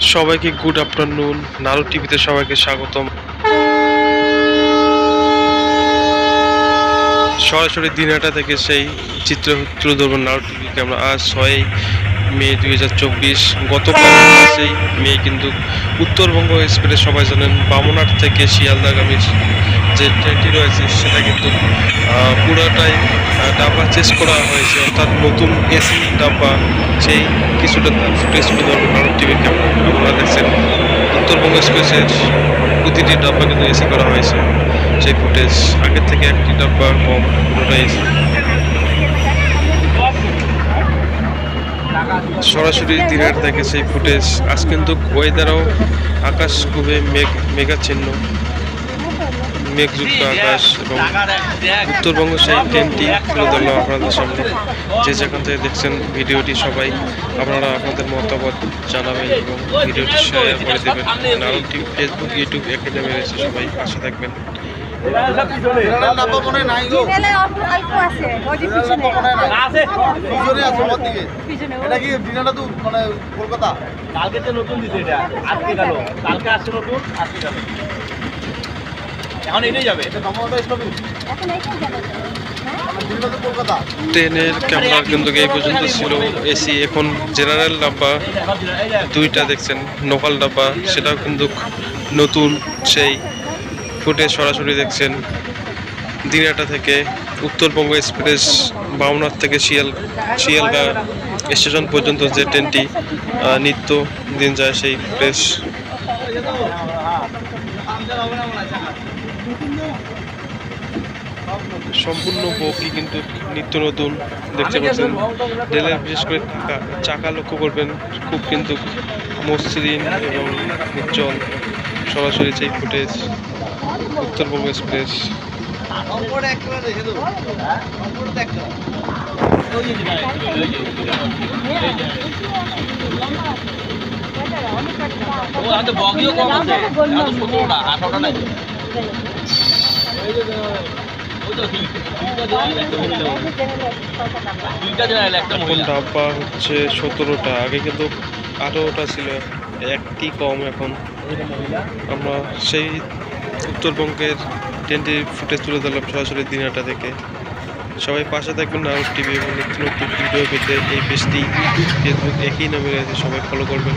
সবাইকে good afternoon নারু টিভিতে সবাইকে স্বাগতম। সরাসরি দিনাটা থেকে সেই চিত্র তুলে ধরবো নারু টিভিকে আমরা আজ ছয় মে দুই হাজার চব্বিশ। গতকাল সেই মেয়ে কিন্তু উত্তরবঙ্গ এক্সপ্রেস সবাই জানেন, বামনাট থেকে শিয়ালদাগামী যে ট্রেনটি রয়েছে সেটা কিন্তু পুরোটাই ডাব্বা চেস করা হয়েছে। অর্থাৎ নতুন এসি ডাব্বা, সেই কিছুটা ফুটেজ তুলে নারদ টিভির ক্যামেরা আপনারা দেখছেন। উত্তরবঙ্গ এক্সপ্রেসের প্রতিটি ডাব্বা কিন্তু এসি করা হয়েছে। সেই ফুটেজ, আগের থেকে একটি ডাব্বা কম, পুরোটাই এসি। সরাসরি দিনের থেকে সেই ফুটেজ, আজ কিন্তু ওয়েদারও আকাশ খুবই মেঘ, মেঘাচ্ছিন্ন। মেঘযুক্ত আকাশ এবং উত্তরবঙ্গ সেই ট্রেনটি তুলে ধরলাম আপনাদের সামনে। যে যেখান থেকে দেখছেন ভিডিওটি সবাই আপনারা আপনাদের মতামত জানাবেন এবং ভিডিওটি শেয়ার করে দেবেন। নারকটি ফেসবুক ইউটিউব একাডেমি রয়েছে সবাই পাশে থাকবেন। মনে কলকাতা? কালকে তো নতুন দিছে এটা আজকে গেল। কালকে আসছে নতুন আজকে গেল। এখন এটাই যাবে। ট্রেনের ক্যামেরা কিন্তু এই পর্যন্ত ছিল এসি এখন জেনারেল ডাব্বা দুইটা দেখছেন লোকাল ডাব্বা সেটাও কিন্তু নতুন সেই ফুটেজ সরাসরি দেখছেন। দিনাটা থেকে উত্তরবঙ্গ এক্সপ্রেস বাউনার থেকে শিয়াল শিয়ালগা স্টেশন পর্যন্ত যে ট্রেনটি নিত্য দিন যায় সেই ফুটেজ সম্পূর্ণ বগি কিন্তু নিত্য নতুন দেখতে পাচ্ছেন। রেলের বিশেষ করে চাকা লক্ষ্য করবেন, খুব কিন্তু মসৃণ এবং উজ্জ্বল। সরাসরি সেই ফুটেজ উত্তরবঙ্গ এক্সপ্রেস। সতেরোটা ডাব্বা হচ্ছে সতেরোটা, আগে কিন্তু আঠারোটা ছিল, একটি কম এখন। আমরা সেই উত্তরবঙ্গের ট্রেনটির ফুটেজ তুলে ধরলাম সরাসরি দিনাটা থেকে। সবাই পাশে থাকবেন আর টিভি এবং নিত্য নতুন ভিডিও পেতে এই পেজটি ফেসবুক একই নামে রয়েছে, সবাই ফলো করবেন।